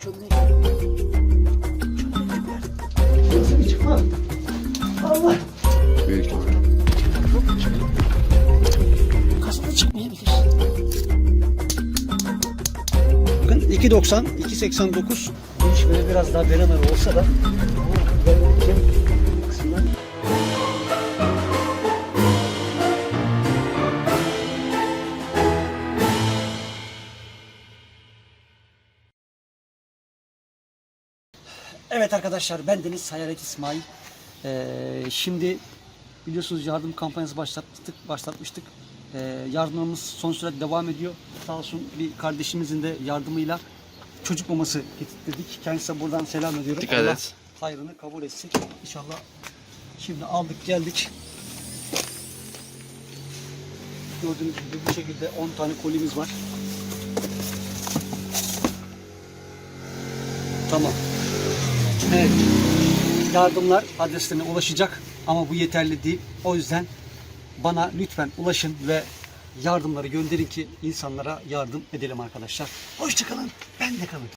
Nasıl bir çıkma? Allah. Büyük ihtimal. Kasada çıkmayabilir. Bakın 2.90, 2.89. Geniş böyle biraz daha beremer olsa da bu Evet arkadaşlar ben Deniz Hayalet İsmail. Ee, şimdi biliyorsunuz yardım kampanyası başlattık, başlatmıştık. Ee, yardımımız son süre devam ediyor. Sağ olsun bir kardeşimizin de yardımıyla çocuk maması getirdik. Kendisine buradan selam ediyorum. Dikkat Allah et. hayrını kabul etsin. İnşallah şimdi aldık geldik. Gördüğünüz gibi bu şekilde 10 tane kolimiz var. Tamam. Evet. Yardımlar adreslerine ulaşacak ama bu yeterli değil. O yüzden bana lütfen ulaşın ve yardımları gönderin ki insanlara yardım edelim arkadaşlar. Hoşçakalın. Ben de kalın.